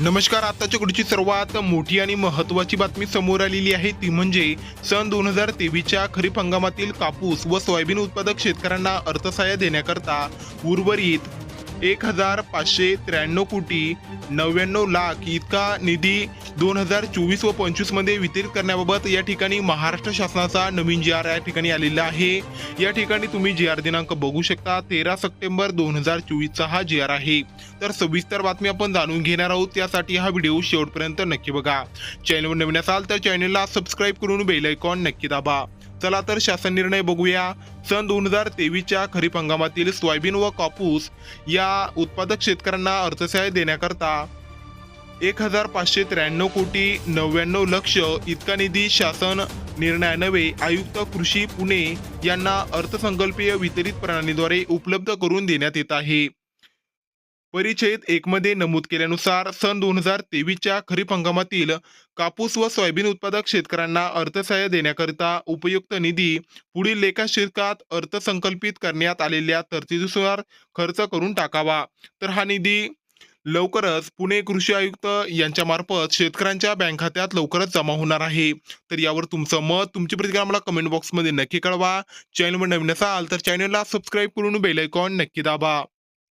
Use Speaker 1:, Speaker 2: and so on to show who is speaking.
Speaker 1: नमस्कार आताच्या कडची सर्वात मोठी आणि महत्त्वाची बातमी समोर आलेली आहे ती म्हणजे सन दोन हजार तेवीसच्या खरीप हंगामातील कापूस व सोयाबीन उत्पादक शेतकऱ्यांना अर्थसहाय्य देण्याकरता उर्वरित एक हजार पाचशे त्र्याण्णव कोटी नव्याण्णव लाख इतका निधी दोन हजार चोवीस व पंचवीसमध्ये वितरित करण्याबाबत या ठिकाणी महाराष्ट्र शासनाचा नवीन जी आर या ठिकाणी आलेला आहे. या ठिकाणी तुम्ही जी आर दिनांक बघू शकता. तेरा सप्टेंबर दोन हजार चोवीसचा हा जी आर आहे. तर सविस्तर बातमी आपण जाणून घेणार आहोत. त्यासाठी हा व्हिडिओ शेवटपर्यंत नक्की बघा. चॅनलवर नवीन असाल तर चॅनलला सबस्क्राईब करून बेल आयकॉन नक्की दाबा. चला तर शासन निर्णय बघूया. सन दोन हजार तेवीसच्या खरीप हंगामातील सोयाबीन व कापूस या उत्पादक शेतकऱ्यांना अर्थसहाय्य देण्याकरता एक हजार पाचशे त्र्याण्णव कोटी नव्याण्णव लक्ष इतका निधी शासन निर्णयानवे आयुक्त कृषी पुणे यांना अर्थसंकल्पीय वितरित प्रणालीद्वारे उपलब्ध करून देण्यात येत आहे. परिच्छेद एक मध्ये नमूद केल्यानुसार सन दोन हजार तेवीसच्या खरीप हंगामातील कापूस व सोयाबीन उत्पादक शेतकऱ्यांना अर्थसहाय्य देण्याकरिता उपयुक्त निधी पुढील लेखाशीर्षकात अर्थसंकल्पित करण्यात आलेल्या तरतुदीनुसार खर्च करून टाकावा. तर हा निधी लवकरच पुणे कृषी आयुक्त यांच्यामार्फत शेतकऱ्यांच्या बँक खात्यात लवकरच जमा होणार आहे. तर यावर तुमचं मत तुमची प्रतिक्रिया मला कमेंट बॉक्समध्ये नक्की कळवा. चॅनलवर नवीन असाल तर चॅनलला सबस्क्राईब करून बेल आयकॉन नक्की दाबा.